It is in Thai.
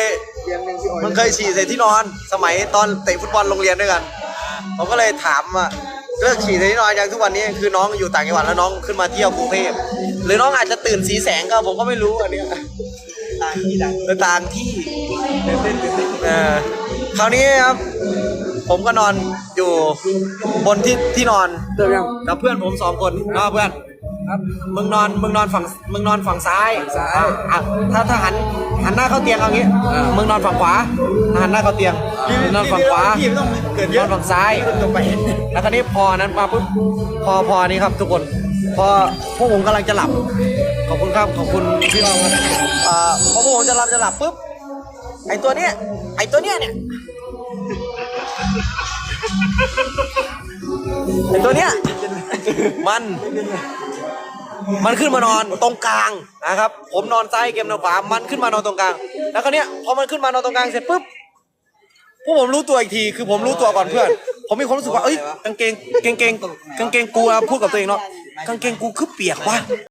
ยเตียงหนึ่งที่อ่อนมึงเคยฉี่ใส่ที่นอน สมัยตอนเตะฟุตบอลโรงเรียนด้วยกันผมก็เลยถามว่าเลิกฉี่ใส่ที่นอนยังทุกวันนี้คือน้องอยู่ต่างจังหวัดแล้วน้องขึ้นมาเที่ยวกรุงเทพหรือน้องอาจจะตื่นสีแสงก็ผมก็ไม่รู้อันเนี้ยต่างที่ดังเออต่างที่เต้นเต้นเต้นเออคราวนี้ครับผมก็นอนอยู่บนที่ที่นอนเติมยังกับเพื่อนผมสองคนนะเพื่อนครับมึงนอนมึงนอนฝั่งมึงนอนฝั่งซ้ายซ้ายอะอะถ้าถ้าหัน หันหน้าเข้าเตียงเอางี้อ่ามึงนอนฝั่งขวาหันหน้าเข้าเตียงมึงนอนฝั่งขวาพี่ไม่ต้องเกิดเยนออนฝั่งซ้ายลงไปแล้วคราวนี้พอนั้นมาปุ๊บพอพอนี้ครับทุกคน พอพวกผมกำลังจะหลับ ขอบคุณครับ ขอบคุณพี่น้องครับอ่าพอพวกผมจะหลับจะหลับปุ๊บ ไอตัวเนี้ย ไอตัวเนี้ยเนี่ย ไอตัวเนี้ย มัน มันขึ้นมานอนตรงกลางนะครับ ผมนอนซ้ายเกมนอนขวา มันขึ้นมานอนตรงกลาง แล้วคราวเนี้ยพอมันขึ้นมานอนตรงกลางเสร็จปุ๊บพวกผมรู้ตัวอีกที คือผมรู้ตัวก่อนเพื่อน ผมมีความรู้สึกว่าเอ้ยกางเกงกางเกงกางเกงกูอะพูดกับตัวเองเนาะกางเกงกูคือเปียกวะ